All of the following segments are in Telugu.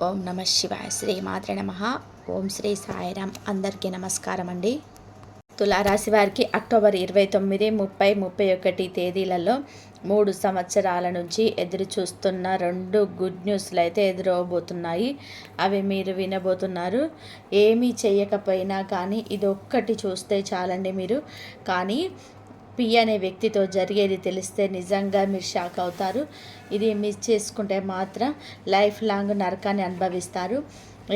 ఓం నమ శివాయ. శ్రీ మాత్ర నమ. ఓం శ్రీ సాయిరామ్ అందరికీ నమస్కారం అండి. తులారాశి వారికి అక్టోబర్ ఇరవై తొమ్మిది ముప్పై ముప్పై ఒకటి తేదీలలో మూడు సంవత్సరాల నుంచి ఎదురు చూస్తున్న రెండు గుడ్ న్యూస్లు అయితే ఎదురవబోతున్నాయి. అవి మీరు వినబోతున్నారు. ఏమీ చేయకపోయినా కానీ ఇది ఒక్కటి చూస్తే చాలండి మీరు. కానీ పి అనే వ్యక్తితో జరిగేది తెలిస్తే నిజంగా మీరు షాక్ అవుతారు. ఇది మిస్ చేసుకుంటే మాత్రం లైఫ్ లాంగ్ నరకాన్ని అనుభవిస్తారు.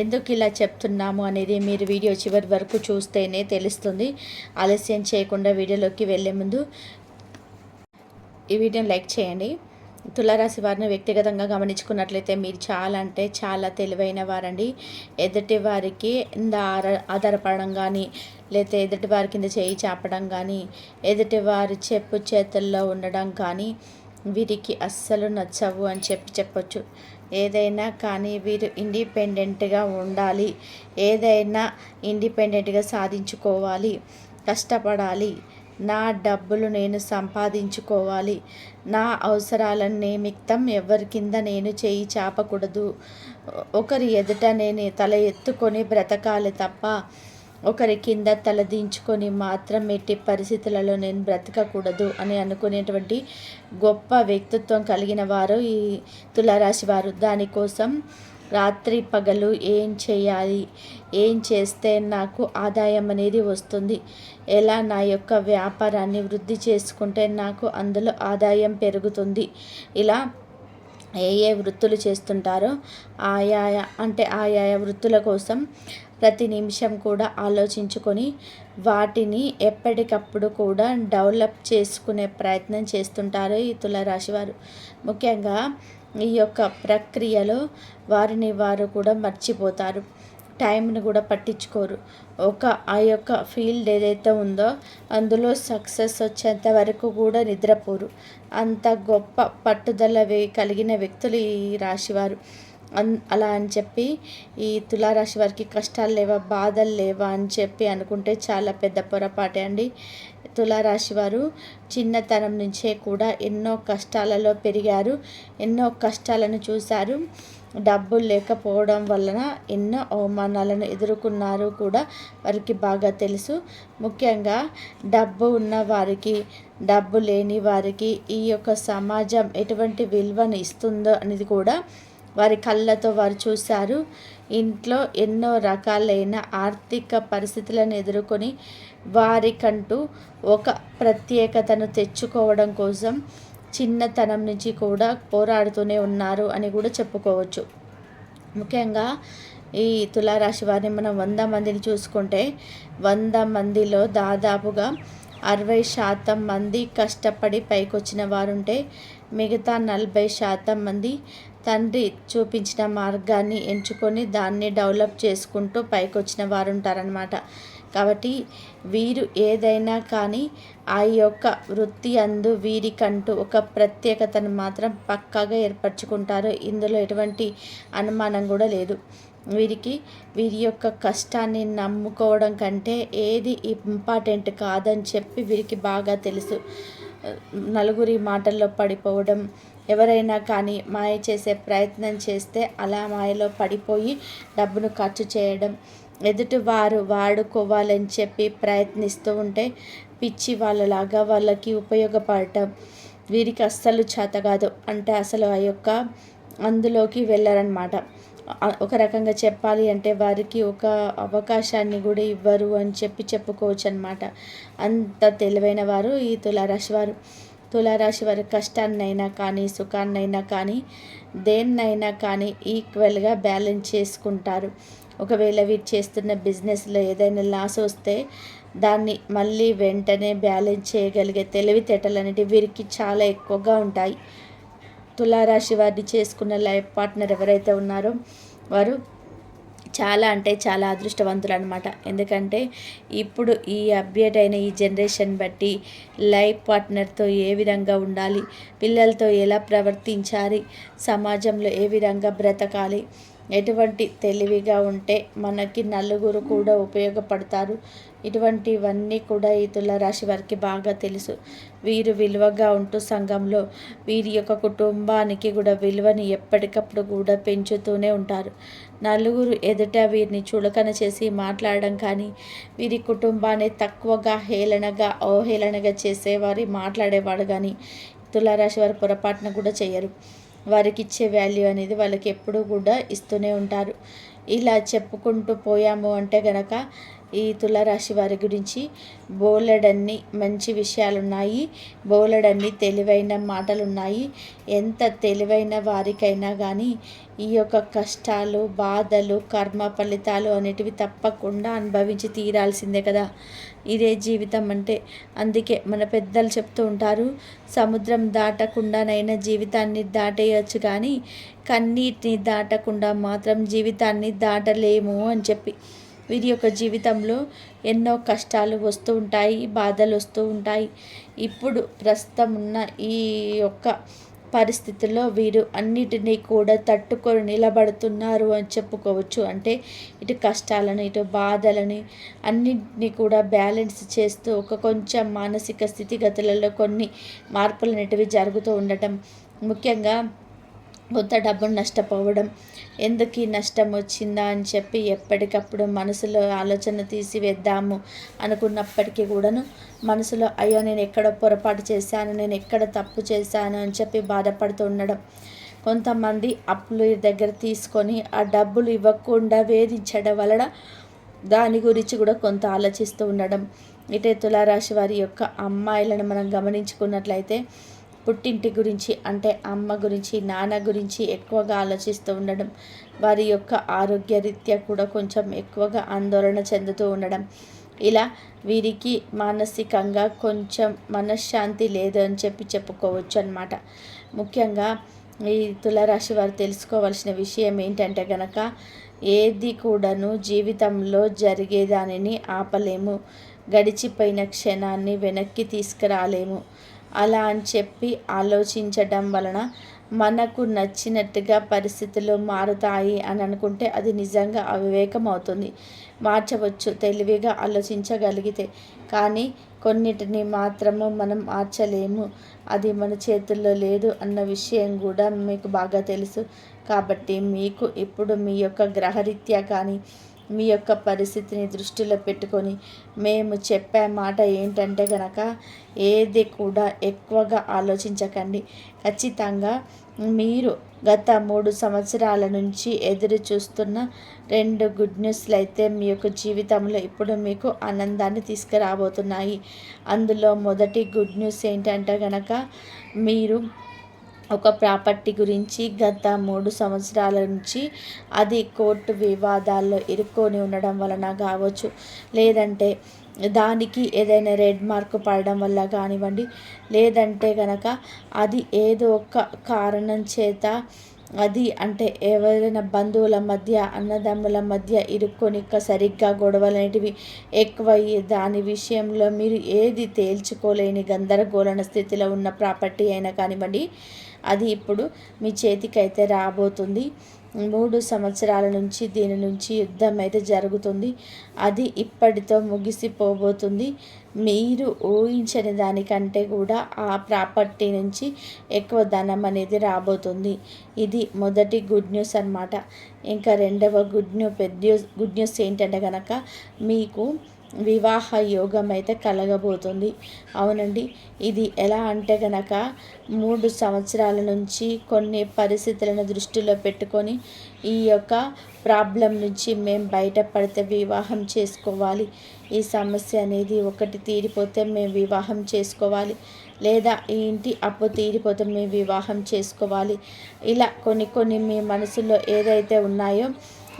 ఎందుకు ఇలా చెప్తున్నాము అనేది మీరు వీడియో చివరి వరకు చూస్తేనే తెలుస్తుంది. ఆలస్యం చేయకుండా వీడియోలోకి వెళ్ళే ముందు ఈ వీడియోని లైక్ చేయండి. తులారాశి వారిని వ్యక్తిగతంగా గమనించుకున్నట్లయితే మీరు చాలా అంటే చాలా తెలివైన వారండి. ఎదుటి వారికి ఆధారపడడం కానీ లేకపోతే ఎదుటి వారి కింద చేయి చాపడం కానీ ఎదుటి వారి చెప్పు చేతుల్లో ఉండడం కానీ వీరికి అస్సలు నచ్చవు అని చెప్పి చెప్పొచ్చు. ఏదైనా కానీ వీరు ఇండిపెండెంట్గా ఉండాలి. ఏదైనా ఇండిపెండెంట్గా సాధించుకోవాలి. కష్టపడాలి. నా డబ్బులు నేను సంపాదించుకోవాలి. నా అవసరాల నిమిత్తం ఎవరి కింద నేను చేయి చాపకూడదు. ఒకరి ఎదుట నేను తల ఎత్తుకొని బ్రతకాలి తప్ప ఒకరి కింద తలదించుకొని మాత్రం ఎట్టి పరిస్థితులలో నేను బ్రతకకూడదు అని అనుకునేటువంటి గొప్ప వ్యక్తిత్వం కలిగిన వారు ఈ తులారాశి వారు. దానికోసం రాత్రి పగలు ఏం చేయాలి? ఏం చేస్తే నాకు ఆదాయం అనేది వస్తుంది? ఎలా నా యొక్క వ్యాపారాన్ని వృద్ధి చేసుకుంటే నాకు అందులో ఆదాయం పెరుగుతుంది? ఇలా ఏ ఏ వృత్తులు చేస్తుంటారో ఆయా అంటే ఆయా వృత్తుల కోసం ప్రతి నిమిషం కూడా ఆలోచించుకొని వాటిని ఎప్పటికప్పుడు కూడా డెవలప్ చేసుకునే ప్రయత్నం చేస్తుంటారు ఈ తులారాశి వారు. ముఖ్యంగా ఈ యొక్క ప్రక్రియలో వారిని వారు కూడా మర్చిపోతారు. టైంని కూడా పట్టించుకోరు. ఒక ఆ యొక్క ఫీల్డ్ ఏదైతే ఉందో అందులో సక్సెస్ వచ్చేంత వరకు కూడా నిద్రపోరు. అంత గొప్ప పట్టుదల కలిగిన వ్యక్తులు ఈ రాశివారు అలా అని చెప్పి ఈ తులారాశి వారికి కష్టాలు లేవా బాధలు లేవా అని చెప్పి అనుకుంటే చాలా పెద్ద పొరపాటే అండి. తులారాశి వారు చిన్నతనం నుంచే కూడా ఎన్నో కష్టాలలో పెరిగారు ఎన్నో కష్టాలను చూశారు. డబ్బులు లేకపోవడం వలన ఎన్నో అవమానాలను ఎదుర్కొన్నారు కూడా వారికి బాగా తెలుసు. ముఖ్యంగా డబ్బు ఉన్న వారికి డబ్బు లేని వారికి ఈ యొక్క సమాజం ఎటువంటి విలువను ఇస్తుందో అనేది కూడా వారి కళ్ళతో వారు చూశారు. ఇంట్లో ఎన్నో రకాలైన ఆర్థిక పరిస్థితులను ఎదుర్కొని వారికంటూ ఒక ప్రత్యేకతను తెచ్చుకోవడం కోసం చిన్నతనం నుంచి కూడా పోరాడుతూనే ఉన్నారు అని కూడా చెప్పుకోవచ్చు. ముఖ్యంగా ఈ తులారాశి వారిని మనం వంద మందిని చూసుకుంటే వంద మందిలో దాదాపుగా అరవై శాతం మంది కష్టపడి పైకొచ్చిన వారుంటే మిగతా నలభై శాతం మంది తండ్రి చూపించిన మార్గాన్ని ఎంచుకొని దాన్ని డెవలప్ చేసుకుంటూ పైకి వచ్చిన వారు ఉంటారనమాట కాబట్టి వీరు ఏదైనా కానీ ఆ యొక్క వృత్తి అందు వీరికంటూ ఒక ప్రత్యేకతను మాత్రం పక్కాగా ఏర్పరచుకుంటారు. ఇందులో ఎటువంటి అనుమానం కూడా లేదు. వీరికి వీరి యొక్క కష్టాన్ని నమ్ముకోవడం కంటే ఏది ఇంపార్టెంట్ కాదని చెప్పి వీరికి బాగా తెలుసు. నలుగురి మాటల్లో పడిపోవడం ఎవరైనా కానీ మాయ చేసే ప్రయత్నం చేస్తే అలా మాయలో పడిపోయి డబ్బును ఖర్చు చేయడం. ఎదుటి వారు వాడుకోవాలని చెప్పి ప్రయత్నిస్తూ ఉంటే పిచ్చి వాళ్ళలాగా వాళ్ళకి ఉపయోగపడటం. వీరికి అస్సలు చేత కాదు. అంటే అసలు ఆ యొక్క అందులోకి వెళ్ళరనమాట ఒక రకంగా చెప్పాలి అంటే వారికి ఒక అవకాశాన్ని కూడా ఇవ్వరు అని చెప్పి చెప్పుకోవచ్చు అనమాట అంత తెలివైన వారు ఈ తులారాశి వారు. తులారాశి వారి కష్టాన్నైనా కానీ సుఖాన్నైనా కానీ దేన్నైనా కానీ ఈక్వల్గా బ్యాలెన్స్ చేసుకుంటారు. ఒకవేళ వీరు చేస్తున్న బిజినెస్లో ఏదైనా లాస్ వస్తే దాన్ని మళ్ళీ వెంటనే బ్యాలెన్స్ చేయగలిగే తెలివితేటలు అనేటివి వీరికి చాలా ఎక్కువగా ఉంటాయి. తులారాశి వారిని చేసుకున్న లైఫ్ పార్ట్నర్ ఎవరైతే ఉన్నారో వారు చాలా అంటే చాలా అదృష్టవంతులు అనమాట ఎందుకంటే ఇప్పుడు ఈ అప్డేట్ అయిన ఈ జనరేషన్ బట్టి లైఫ్ పార్ట్నర్తో ఏ విధంగా ఉండాలి పిల్లలతో ఎలా ప్రవర్తించాలి సమాజంలో ఏ విధంగా బ్రతకాలి ఎటువంటి తెలివిగా ఉంటే మనకి నలుగురు కూడా ఉపయోగపడతారు. ఇటువంటివన్నీ కూడా ఈ తులారాశి వారికి బాగా తెలుసు. వీరు విలువగా ఉంటూ సంఘంలో వీరి యొక్క కుటుంబానికి కూడా విలువని ఎప్పటికప్పుడు కూడా పెంచుతూనే ఉంటారు. నలుగురు ఎదుట వీరిని చులకన చేసి మాట్లాడడం కానీ వీరి కుటుంబాన్ని తక్కువగా హేళనగా అవహేళనగా చేసేవారి మాట్లాడేవాడు కానీ తులారాశి వారి పొరపాటున కూడా చేయరు. వారికి ఇచ్చే వాల్యూ అనేది వాళ్ళకి ఎప్పుడూ కూడా ఇస్తూనే ఉంటారు. ఇలా చెప్పుకుంటూ పోయాము అంటే గనక ఈ తులారాశి వారి గురించి బోలెడన్ని మంచి విషయాలు ఉన్నాయి బోలెడన్ని తెలివైన మాటలు ఉన్నాయి ఎంత తెలివైన వారికైనా కానీ ఈ యొక్క కష్టాలు బాధలు కర్మ ఫలితాలు అనేటివి తప్పకుండా అనుభవించి తీరాల్సిందే కదా. ఇదే జీవితం అంటే. అందుకే మన పెద్దలు చెప్తూ ఉంటారు సముద్రం దాటకుండానైనా జీవితాన్ని దాటేయచ్చు కానీ కన్నీటిని దాటకుండా మాత్రం జీవితాన్ని దాటలేము అని చెప్పి. వీరి యొక్క జీవితంలో ఎన్నో కష్టాలు వస్తూ ఉంటాయి బాధలు వస్తూ ఉంటాయి. ఇప్పుడు ప్రస్తుతం ఉన్న ఈ యొక్క పరిస్థితుల్లో వీరు అన్నిటినీ కూడా తట్టుకొని నిలబడుతున్నారు అని చెప్పుకోవచ్చు. అంటే ఇటు కష్టాలను ఇటు బాధలని అన్నింటినీ కూడా బ్యాలెన్స్ చేస్తూ ఒక కొంచెం మానసిక స్థితిగతులలో కొన్ని మార్పులు అనేటివి జరుగుతూ ఉండటం. ముఖ్యంగా కొంత డబ్బును నష్టపోవడం ఎందుకు ఈ నష్టం వచ్చిందా అని చెప్పి ఎప్పటికప్పుడు మనసులో ఆలోచన తీసివేద్దాము అనుకున్నప్పటికీ కూడాను మనసులో అయ్యో నేను ఎక్కడ పొరపాటు చేశాను నేను ఎక్కడ తప్పు చేశాను అని చెప్పి బాధపడుతూ ఉండడం. కొంతమంది అప్పులు దగ్గర తీసుకొని ఆ డబ్బులు ఇవ్వకుండా వేధించడం వలన దాని గురించి కూడా కొంత ఆలోచిస్తూ ఉండడం. ఇటే తులారాశి వారి యొక్క అమ్మాయిలను మనం గమనించుకున్నట్లయితే పుట్టింటి గురించి అంటే అమ్మ గురించి నాన్న గురించి ఎక్కువగా ఆలోచిస్తూ ఉండడం వారి యొక్క ఆరోగ్య రీత్యా కూడా కొంచెం ఎక్కువగా ఆందోళన చెందుతూ ఉండడం. ఇలా వీరికి మానసికంగా కొంచెం మనశ్శాంతి లేదు అని చెప్పి చెప్పుకోవచ్చు అనమాట ముఖ్యంగా ఈ తులరాశి వారు తెలుసుకోవాల్సిన విషయం ఏంటంటే గనక ఏది కూడాను జీవితంలో జరిగేదానిని ఆపలేము. గడిచిపోయిన క్షణాన్ని వెనక్కి తీసుకురాలేము. అలా అని చెప్పి ఆలోచించడం వలన మనకు నచ్చినట్టుగా పరిస్థితులు మారుతాయి అని అనుకుంటే అది నిజంగా అవివేకం అవుతుంది మార్చవచ్చు తెలివిగా ఆలోచించగలిగితే. కానీ కొన్నిటిని మాత్రము మనం మార్చలేము. అది మన చేతుల్లో లేదు అన్న విషయం కూడా మీకు బాగా తెలుసు. కాబట్టి మీకు ఇప్పుడు మీ యొక్క గ్రహరీత్యా కానీ మీ యొక్క పరిస్థితిని దృష్టిలో పెట్టుకొని మేము చెప్పే మాట ఏంటంటే కనుక ఏది కూడా ఎక్కువగా ఆలోచించకండి. ఖచ్చితంగా మీరు గత మూడు సంవత్సరాల నుంచి ఎదురు చూస్తున్న రెండు గుడ్ న్యూస్లు అయితే మీ యొక్క జీవితంలో ఇప్పుడు మీకు ఆనందాన్ని తీసుకురాబోతున్నాయి. అందులో మొదటి గుడ్ న్యూస్ ఏంటంటే కనుక మీరు ఒక ప్రాపర్టీ గురించి గత మూడు సంవత్సరాల నుంచి అది కోర్టు వివాదాల్లో ఇరుక్కొని ఉండడం వలన కావచ్చు. లేదంటే దానికి ఏదైనా రెడ్ మార్క్ పడడం వల్ల కానివ్వండి. లేదంటే కనుక అది ఏదో ఒక కారణం చేత అది అంటే ఎవరైనా బంధువుల మధ్య అన్నదమ్ముల మధ్య ఇరుక్కొని సరిగ్గా గొడవలు అనేటివి ఎక్కువయ్యి దాని విషయంలో మీరు ఏది తేల్చుకోలేని గందరగోళన స్థితిలో ఉన్న ప్రాపర్టీ అయినా కానివ్వండి అది ఇప్పుడు మీ చేతికైతే రాబోతుంది. మూడు సంవత్సరాల నుంచి దీని నుంచి యుద్ధం అయితే జరుగుతుంది. అది ఇప్పటితో ముగిసిపోబోతుంది. మీరు ఊహించని దానికంటే కూడా ఆ ప్రాపర్టీ నుంచి ఎక్కువ ధనం అనేది రాబోతుంది. ఇది మొదటి గుడ్ న్యూస్ అనమాట ఇంకా రెండవ గుడ్ న్యూ పెద్ద గుడ్ న్యూస్ ఏంటంటే కనుక మీకు వివాహ యోగం అయితే కలగబోతుంది. అవునండి. ఇది ఎలా అంటే గనక మూడు సంవత్సరాల నుంచి కొన్ని పరిస్థితులను దృష్టిలో పెట్టుకొని ఈ యొక్క ప్రాబ్లం నుంచి మేము బయటపడితే వివాహం చేసుకోవాలి. ఈ సమస్య అనేది ఒకటి తీరిపోతే మేము వివాహం చేసుకోవాలి. లేదా ఈ ఇంటి అప్పు తీరిపోతే మేము వివాహం చేసుకోవాలి. ఇలా కొన్ని కొన్ని మీ మనసులో ఏదైతే ఉన్నాయో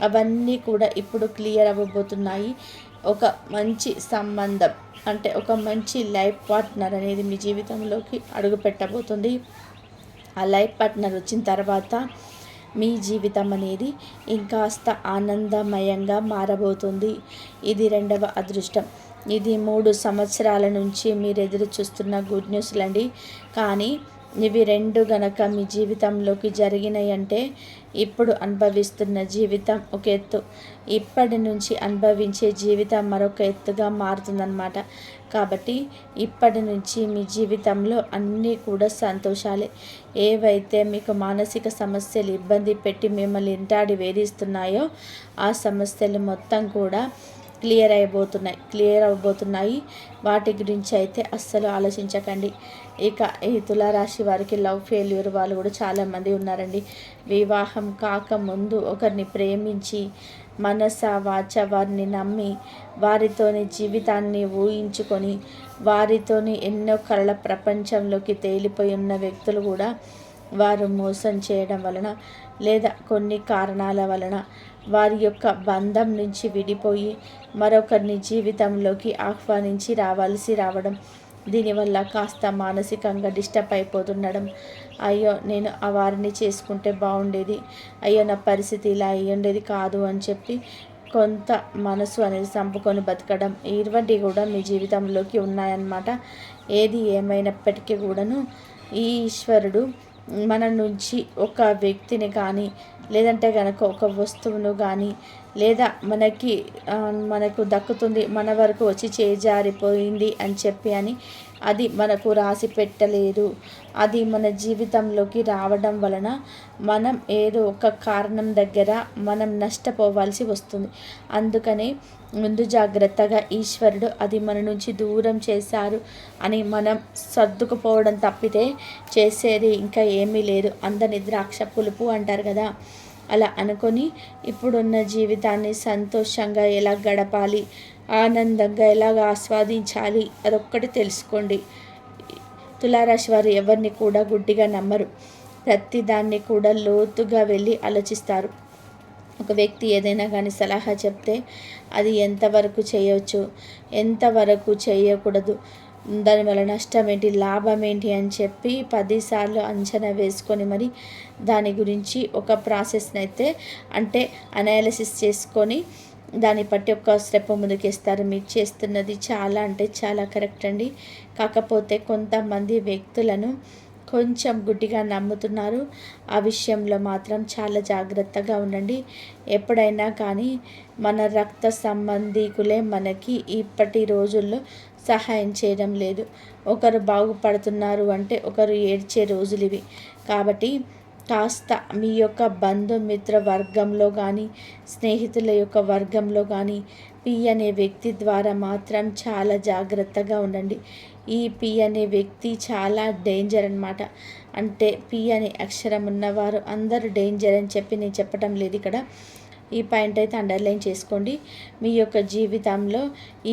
అవన్నీ కూడా ఇప్పుడు క్లియర్ అవ్వబోతున్నాయి. ఒక మంచి సంబంధం అంటే ఒక మంచి లైఫ్ పార్ట్నర్ అనేది మీ జీవితంలోకి అడుగు పెట్టబోతుంది ఆ లైఫ్ పార్ట్నర్ వచ్చిన తర్వాత మీ జీవితం అనేది ఇంకాస్త ఆనందమయంగా మారబోతుంది. ఇది రెండవ అదృష్టం. ఇది మూడు సంవత్సరాల నుంచి మీరు ఎదురు చూస్తున్న గుడ్ న్యూస్లండి. కానీ ఇవి రెండు గనక మీ జీవితంలోకి జరిగినాయి అంటే ఇప్పుడు అనుభవిస్తున్న జీవితం ఒక ఎత్తు. ఇప్పటి నుంచి అనుభవించే జీవితం మరొక ఎత్తుగా మారుతుందన్నమాట. కాబట్టి ఇప్పటి నుంచి మీ జీవితంలో అన్నీ కూడా సంతోషాలే. ఏవైతే మీకు మానసిక సమస్యలు ఇబ్బంది పెట్టి మిమ్మల్ని ఇంటాడి వేధిస్తున్నాయో ఆ సమస్యలు మొత్తం కూడా క్లియర్ అయిపోతున్నాయి. క్లియర్ అవబోతున్నాయి వాటి గురించి అయితే అస్సలు ఆలోచించకండి. ఇక ఈ తులారాశి వారికి లవ్ ఫెయిల్యూర్ వాళ్ళు కూడా చాలామంది ఉన్నారండి. వివాహం కాకముందు ఒకరిని ప్రేమించి మనస వాచ వారిని నమ్మి వారితోని జీవితాన్ని ఊహించుకొని వారితోని ఎన్నో కళల ప్రపంచంలోకి తేలిపోయి ఉన్న వ్యక్తులు కూడా వారు మోసం చేయడం వలన లేదా కొన్ని కారణాల వలన వారి యొక్క బంధం నుంచి విడిపోయి మరొకరిని జీవితంలోకి ఆహ్వానించి రావాల్సి రావడం దీనివల్ల కాస్త మానసికంగా డిస్టర్బ్ అయిపోతుండడం. అయ్యో నేను ఆ వారిని చేసుకుంటే బాగుండేది అయ్యో నా పరిస్థితి ఇలా అయ్యుండేది కాదు అని చెప్పి కొంత మనసు అనేది చంపుకొని బతకడం. ఇటువంటి కూడా మీ జీవితంలోకి ఉన్నాయన్నమాట. ఏది ఏమైనప్పటికీ కూడాను ఈ ఈశ్వరుడు మన నుంచి ఒక వ్యక్తిని కానీ లేదంటే కనుక ఒక వస్తువును కానీ లేదా మనకి మనకు దక్కుతుంది మన వరకు వచ్చి చేజారిపోయింది అని చెప్పి అని అది మనకు రాసి పెట్టలేదు. అది మన జీవితంలోకి రావడం వలన మనం ఏదో ఒక కారణం దగ్గర మనం నష్టపోవాల్సి వస్తుంది. అందుకనే ముందు జాగ్రత్తగా ఈశ్వరుడు అది మన నుంచి దూరం చేశారు అని మనం సర్దుకుపోవడం తప్పితే చేసేది ఇంకా ఏమీ లేదు. అందని ద్రాక్ష పులుపు అంటారు కదా. అలా అనుకొని ఇప్పుడున్న జీవితాన్ని సంతోషంగా ఎలా గడపాలి? ఆనందంగా ఎలాగ ఆస్వాదించాలి? అదొక్కటి తెలుసుకోండి. తులారాశి వారు ఎవరిని కూడా గుడ్డిగా నమ్మరు. ప్రతి దాన్ని కూడా లోతుగా వెళ్ళి ఆలోచిస్తారు. ఒక వ్యక్తి ఏదైనా కానీ సలహా చెప్తే అది ఎంతవరకు చేయవచ్చు ఎంతవరకు చేయకూడదు? దానివల్ల నష్టం ఏంటి లాభం ఏంటి అని చెప్పి పదిసార్లు అంచనా వేసుకొని మరి దాని గురించి ఒక ప్రాసెస్ని అయితే అంటే అనాలిసిస్ చేసుకొని దాన్ని బట్టి ఒక స్టెప్ ముందుకేస్తారు. మీరు చేస్తున్నది చాలా అంటే చాలా కరెక్ట్ అండి. కాకపోతే కొంతమంది వ్యక్తులను కొంచెం గుడ్డిగా నమ్ముతున్నారు. ఆ విషయంలో మాత్రం చాలా జాగ్రత్తగా ఉండండి. ఎప్పుడైనా కానీ మన రక్త సంబంధికులే మనకి ఇప్పటి రోజుల్లో సహాయం చేయడం లేదు. ఒకరు బాగుపడుతున్నారు అంటే ఒకరు ఏడ్చే రోజులు ఇవి. కాబట్టి కాస్త మీ యొక్క బంధుమిత్ర వర్గంలో కానీ స్నేహితుల యొక్క వర్గంలో కానీ పి అనే వ్యక్తి ద్వారా మాత్రం చాలా జాగ్రత్తగా ఉండండి. ఈ పి అనే వ్యక్తి చాలా డేంజర్ అనమాట అంటే పి అనే అక్షరం ఉన్నవారు అందరూ డేంజర్ అని చెప్పి నేను చెప్పడం లేదు ఇక్కడ. ఈ పాయింట్ అయితే అండర్లైన్ చేసుకోండి. మీ యొక్క జీవితంలో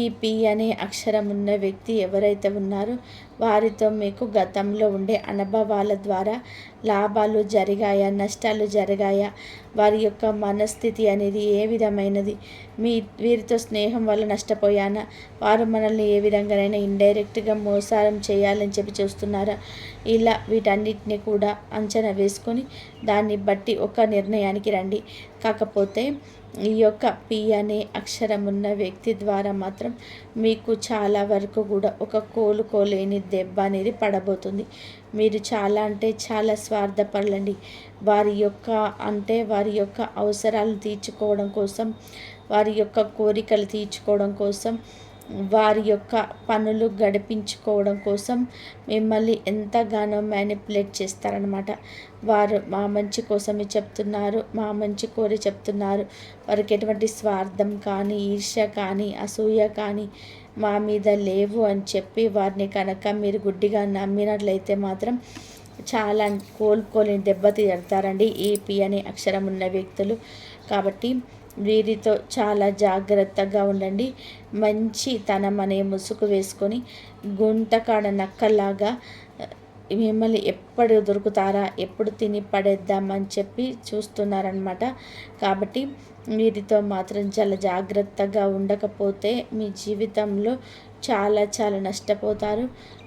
ఈ పి అనే అక్షరం ఉన్న వ్యక్తి ఎవరైతే ఉన్నారో వారితో మీకు గతంలో ఉండే అనుభవాల ద్వారా లాభాలు జరిగాయా నష్టాలు జరిగాయా? వారి యొక్క మనస్థితి అనేది ఏ విధమైనది? మీ వీరితో స్నేహం వల్ల నష్టపోయానా? వారు మనల్ని ఏ విధంగానైనా ఇండైరెక్ట్గా మోసారం చేయాలని చెప్పి చూస్తున్నారా? ఇలా వీటన్నిటిని కూడా అంచనా వేసుకొని దాన్ని బట్టి ఒక నిర్ణయానికి రండి. కాకపోతే ఈ యొక్క పి అనే అక్షరం ఉన్న వ్యక్తి ద్వారా మాత్రం మీకు చాలా వరకు కూడా ఒక కోలుకోలేని దెబ్బ అనేది పడబోతుంది. మీరు చాలా అంటే చాలా స్వార్థపరులండి. వారి యొక్క అంటే వారి యొక్క అవసరాలు తీర్చుకోవడం కోసం వారి యొక్క కోరికలు తీర్చుకోవడం కోసం వారి యొక్క పనులు గడిపించుకోవడం కోసం మిమ్మల్ని ఎంతగానో మ్యానిపులేట్ చేస్తారనమాట వారు మా మంచి కోసమే చెప్తున్నారు మా మంచి కోరి చెప్తున్నారు. వారికి ఎటువంటి స్వార్థం కానీ ఈర్ష్య కానీ అసూయ కానీ మా మీద లేవు అని చెప్పి వారిని కనుక మీరు గుడ్డిగా నమ్మినట్లయితే మాత్రం చాలా కోలుకోలేని దెబ్బతీడతారండి ఈ ఏపీ అనే అక్షరం ఉన్న వ్యక్తులు. కాబట్టి వీరితో చాలా జాగ్రత్తగా ఉండండి. మంచి తనం అనే ముసుగు వేసుకొని గుంటకాడ నక్కలాగా మిమ్మల్ని ఎప్పుడు దొరుకుతారా ఎప్పుడు తిని పడేద్దామని చెప్పి చూస్తున్నారనమాట కాబట్టి వీరితో మాత్రం చాలా జాగ్రత్తగా ఉండకపోతే మీ జీవితంలో చాలా చాలా నష్టపోతారు.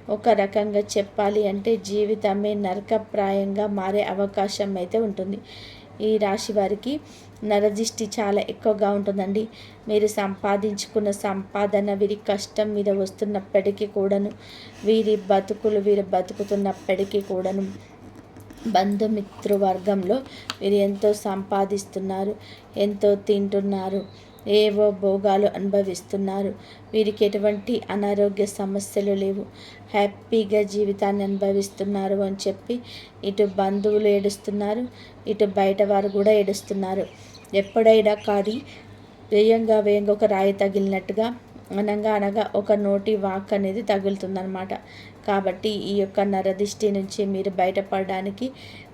ఒక రకంగా చెప్పాలి అంటే జీవితమే నరకప్రాయంగా మారే అవకాశం అయితే ఉంటుంది. ఈ రాశి వారికి నరదిష్టి చాలా ఎక్కువగా ఉంటుందండి. మీరు సంపాదించుకున్న సంపాదన వీరి కష్టం మీద వస్తున్నప్పటికీ కూడాను వీరి బతుకులు వీరు బతుకుతున్నప్పటికీ కూడాను బంధుమిత్రువర్గంలో వీరు ఎంతో సంపాదిస్తున్నారు ఎంతో తింటున్నారు ఏవో భోగాలు అనుభవిస్తున్నారు. వీరికి ఎటువంటి అనారోగ్య సమస్యలు లేవు. హ్యాపీగా జీవితాన్ని అనుభవిస్తున్నారు అని చెప్పి ఇటు బంధువులు ఏడుస్తున్నారు ఇటు బయట వారు కూడా ఏడుస్తున్నారు. ఎప్పుడైనా కానీ వేయంగా వేయంగా ఒక రాయి తగిలినట్టుగా అనగా అనగా ఒక నోటి వాక్ అనేది తగులుతుందనమాట కాబట్టి ఈ యొక్క నరదిష్టి నుంచి మీరు బయటపడడానికి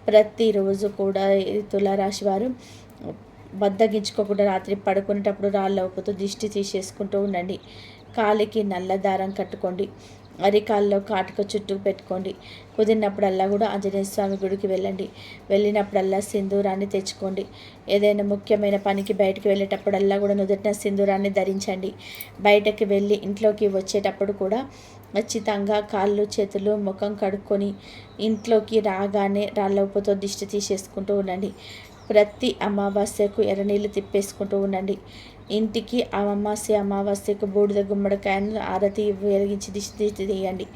ప్రతిరోజు కూడా తులారాశి వారు బద్దగించుకోకుండా రాత్రి పడుకునేటప్పుడు రాళ్ళు ఉప్పుతో దిష్టి తీసేసుకుంటూ ఉండండి. కాలికి నల్ల దారం కట్టుకోండి. అరికాల్లో కాటుక చుట్టూ పెట్టుకోండి. కుదిరినప్పుడల్లా కూడా ఆంజనేయ స్వామి గుడికి వెళ్ళండి. వెళ్ళినప్పుడల్లా సింధూరాన్ని తెచ్చుకోండి. ఏదైనా ముఖ్యమైన పనికి బయటికి వెళ్ళేటప్పుడల్లా కూడా నుదుటిన సింధూరాన్ని ధరించండి. బయటకు వెళ్ళి ఇంట్లోకి వచ్చేటప్పుడు కూడా ఖచ్చితంగా కాళ్ళు చేతులు ముఖం కడుక్కొని ఇంట్లోకి రాగానే రాళ్ళ ఉప్పుతో దిష్టి తీసేసుకుంటూ ఉండండి. ప్రతి అమావాస్యకు ఎర్రనీళ్ళు తిప్పేసుకుంటూ ఉండండి. ఇంటికి అమావాస్య అమావాస్యకు బూడిద గుమ్మడికాయను ఆరతి వెలిగించి దిష్టి తీయండి.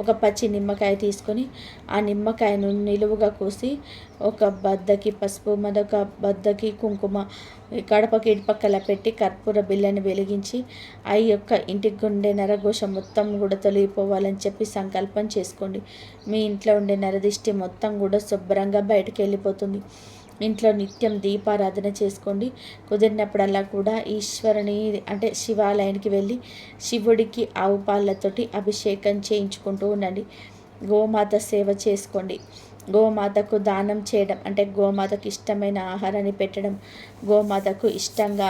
ఒక పచ్చి నిమ్మకాయ తీసుకొని ఆ నిమ్మకాయను నిలువుగా కోసి ఒక బద్దకి పసుపు మరొక బద్దకి కుంకుమ కడపకి ఇటుపక్కల పెట్టి కర్పూర బిల్లని వెలిగించి ఆ యొక్క ఇంటి గుండె నరఘోష మొత్తం కూడా తొలగిపోవాలని చెప్పి సంకల్పం చేసుకోండి. మీ ఇంట్లో ఉండే నరదిష్టి మొత్తం కూడా శుభ్రంగా బయటకు వెళ్ళిపోతుంది. ఇంట్లో నిత్యం దీపారాధన చేసుకోండి. కుదిరినప్పుడల్లా కూడా ఈశ్వరుని అంటే శివాలయానికి వెళ్ళి శివుడికి ఆవు పాలతోటి అభిషేకం చేయించుకుంటూ ఉండండి. గోమాత సేవ చేసుకోండి. గోమాతకు దానం చేయడం అంటే గోమాతకు ఇష్టమైన ఆహారాన్ని పెట్టడం గోమాతకు ఇష్టంగా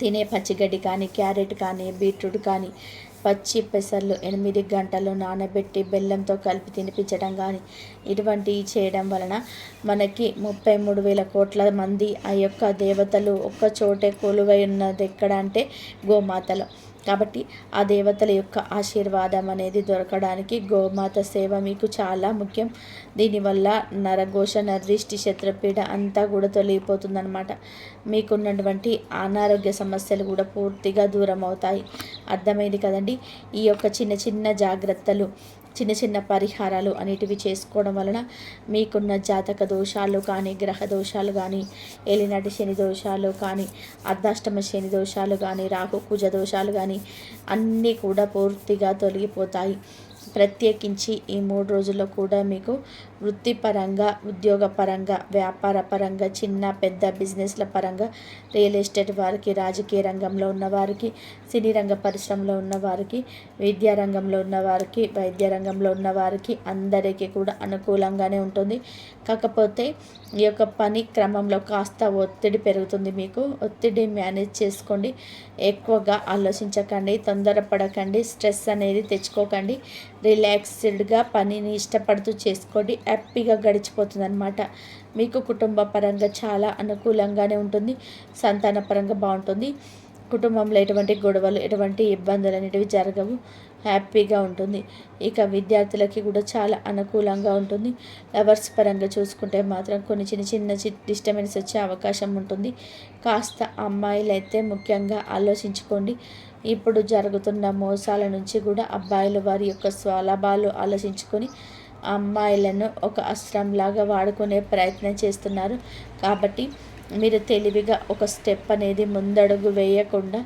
తినే పచ్చిగడ్డి కానీ క్యారెట్ కానీ బీట్రూట్ కానీ పచ్చి పెసర్లు ఎనిమిది గంటలు నానబెట్టి బెల్లంతో కలిపి తినిపించడం కానీ ఇటువంటివి చేయడం వలన మనకి ముప్పై మూడు వేల కోట్ల మంది ఆ యొక్క దేవతలు ఒక్క చోటే కొలువై ఉన్నది ఎక్కడ అంటే గోమాతలో. కాబట్టి ఆ దేవతల యొక్క ఆశీర్వాదం అనేది దొరకడానికి గోమాత సేవ మీకు చాలా ముఖ్యం. దీనివల్ల నరఘోష నరదిష్టి శత్రుపీడ అంతా కూడా తొలగిపోతుందన్నమాట. మీకున్నటువంటి అనారోగ్య సమస్యలు కూడా పూర్తిగా దూరం అవుతాయి అర్థమైంది కదండి? ఈ యొక్క చిన్న చిన్న జాగ్రత్తలు చిన్న చిన్న పరిహారాలు అనేటివి చేసుకోవడం వలన మీకున్న జాతక దోషాలు కానీ గ్రహ దోషాలు కానీ ఏలినాటి శని దోషాలు కానీ అర్ధాష్టమ శని దోషాలు కానీ రాహు కుజ దోషాలు కానీ అన్నీ కూడా పూర్తిగా తొలగిపోతాయి. ప్రత్యేకించి ఈ మూడు రోజుల్లో కూడా మీకు వృత్తిపరంగా ఉద్యోగపరంగా వ్యాపార పరంగా చిన్న పెద్ద బిజినెస్ల పరంగా రియల్ ఎస్టేట్ వారికి రాజకీయ రంగంలో ఉన్నవారికి సినీ రంగ పరిశ్రమలో ఉన్నవారికి విద్యా రంగంలో ఉన్నవారికి వైద్య రంగంలో ఉన్నవారికి అందరికీ కూడా అనుకూలంగానే ఉంటుంది. కాకపోతే ఈ యొక్క పని క్రమంలో కాస్త ఒత్తిడి పెరుగుతుంది మీకు. ఒత్తిడి మేనేజ్ చేసుకోండి. ఎక్కువగా ఆలోచించకండి తొందరపడకండి స్ట్రెస్ అనేది తెచ్చుకోకండి. రిలాక్స్డ్గా పనిని ఇష్టపడుతూ చేసుకోండి. హ్యాపీగా గడిచిపోతుంది అనమాట మీకు కుటుంబ పరంగా చాలా అనుకూలంగానే ఉంటుంది. సంతాన పరంగా బాగుంటుంది. కుటుంబంలో ఎటువంటి గొడవలు ఎటువంటి ఇబ్బందులు అనేటివి జరగవు. హ్యాపీగా ఉంటుంది. ఇక విద్యార్థులకి కూడా చాలా అనుకూలంగా ఉంటుంది. లవర్స్ పరంగా చూసుకుంటే మాత్రం కొన్ని చిన్న చిన్న డిస్టర్బెన్స్ వచ్చే అవకాశం ఉంటుంది. కాస్త అమ్మాయిలైతే ముఖ్యంగా ఆలోచించుకోండి. ఇప్పుడు జరుగుతున్న మోసాల నుంచి కూడా అబ్బాయిలు వారి యొక్క స్వలాభాలు ఆలోచించుకొని అమ్మాయిలను ఒక అస్త్రంలాగా వాడుకునే ప్రయత్నం చేస్తున్నారు. కాబట్టి మీరు తెలివిగా ఒక స్టెప్ అనేది ముందడుగు వేయకుండా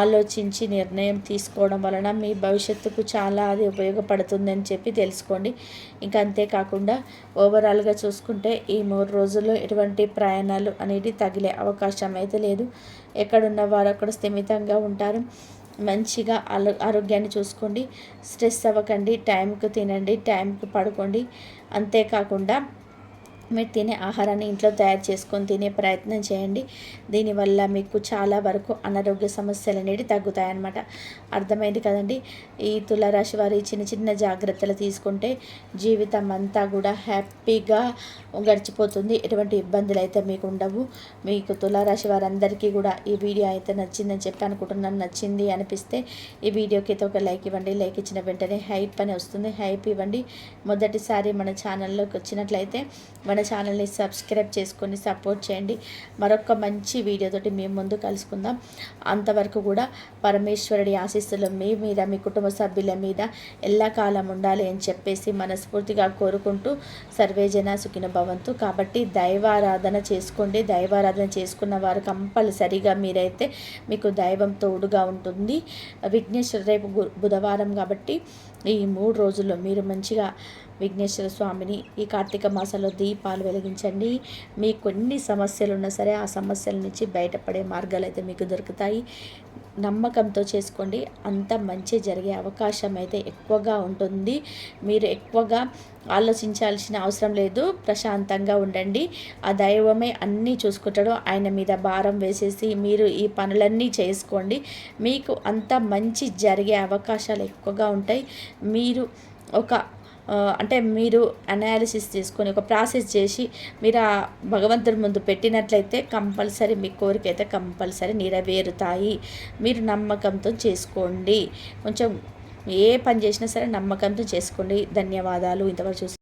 ఆలోచించి నిర్ణయం తీసుకోవడం వలన మీ భవిష్యత్తుకు చాలా అది ఉపయోగపడుతుందని చెప్పి తెలుసుకోండి. ఇంకా అంతేకాకుండా ఓవరాల్గా చూసుకుంటే ఈ మూడు రోజుల్లో ఎటువంటి ప్రయాణాలు అనేది తగిలే అవకాశం అయితే లేదు. ఎక్కడున్న వారు అక్కడ స్థిమితంగా ఉంటారు. మంచిగా ఆరోగ్యాన్ని చూసుకోండి. స్ట్రెస్ అవ్వకండి. టైంకి తినండి. టైంకి పడుకోండి. అంతేకాకుండా మీరు తినే ఆహారాన్ని ఇంట్లో తయారు చేసుకొని తినే ప్రయత్నం చేయండి. దీనివల్ల మీకు చాలా వరకు అనారోగ్య సమస్యలు అనేవి తగ్గుతాయన్నమాట. అర్థమైంది కదండి? ఈ తులారాశి వారి చిన్న చిన్న జాగ్రత్తలు తీసుకుంటే జీవితం అంతా కూడా హ్యాపీగా గడిచిపోతుంది. ఎటువంటి ఇబ్బందులు అయితే మీకు ఉండవు. మీకు తులారాశి వారందరికీ కూడా ఈ వీడియో అయితే నచ్చిందని చెప్పి అనుకుంటున్నాను. నచ్చింది అనిపిస్తే ఈ వీడియోకి అయితే ఒక లైక్ ఇవ్వండి. లైక్ ఇచ్చిన వెంటనే హైప్ అని వస్తుంది. హైప్ ఇవ్వండి. మొదటిసారి మన ఛానల్లోకి వచ్చినట్లయితే మన ఛానల్ని సబ్స్క్రైబ్ చేసుకొని సపోర్ట్ చేయండి. మరొక మంచి వీడియోతోటి మేము ముందు కలుసుకుందాం. అంతవరకు కూడా పరమేశ్వరుడి ఆశీస్సులు మీ మీద మీ కుటుంబ సభ్యుల మీద ఎల్లకాలం ఉండాలి అని చెప్పేసి మనస్ఫూర్తిగా కోరుకుంటూ సర్వేజన సుఖిన భవంతు. కాబట్టి దైవారాధన చేసుకోండి. దైవారాధన చేసుకున్న వారు కంపల్సరిగా మీరైతే మీకు దైవం తోడుగా ఉంటుంది. విఘ్నేశ్వర రేపు బుధవారం కాబట్టి ఈ మూడు రోజుల్లో మీరు మంచిగా విఘ్నేశ్వర స్వామిని ఈ కార్తీక మాసంలో దీపాలు వెలిగించండి. మీకు కొన్ని సమస్యలు ఉన్నా సరే ఆ సమస్యల నుంచి బయటపడే మార్గాలు అయితే మీకు దొరుకుతాయి. నమ్మకంతో చేసుకోండి. అంత మంచి జరిగే అవకాశం అయితే ఎక్కువగా ఉంటుంది. మీరు ఎక్కువగా ఆలోచించాల్సిన అవసరం లేదు. ప్రశాంతంగా ఉండండి. ఆ దైవమే అన్నీ చూసుకుంటాడు. ఆయన మీద భారం వేసేసి మీరు ఈ పనులన్నీ చేసుకోండి. మీకు అంత మంచి జరిగే అవకాశాలు ఎక్కువగా ఉంటాయి. మీరు ఒక అంటే మీరు అనాలిసిస్ తీసుకొని ఒక ప్రాసెస్ చేసి మీరు ఆ భగవంతుడి ముందు పెట్టినట్లయితే కంపల్సరీ మీ కోరిక అయితే కంపల్సరీ నెరవేరుతాయి. మీరు నమ్మకంతో చేసుకోండి. కొంచెం ఏ పని చేసినా సరే నమ్మకంతో చేసుకోండి. ధన్యవాదాలు. ఇంతవరకు చూసి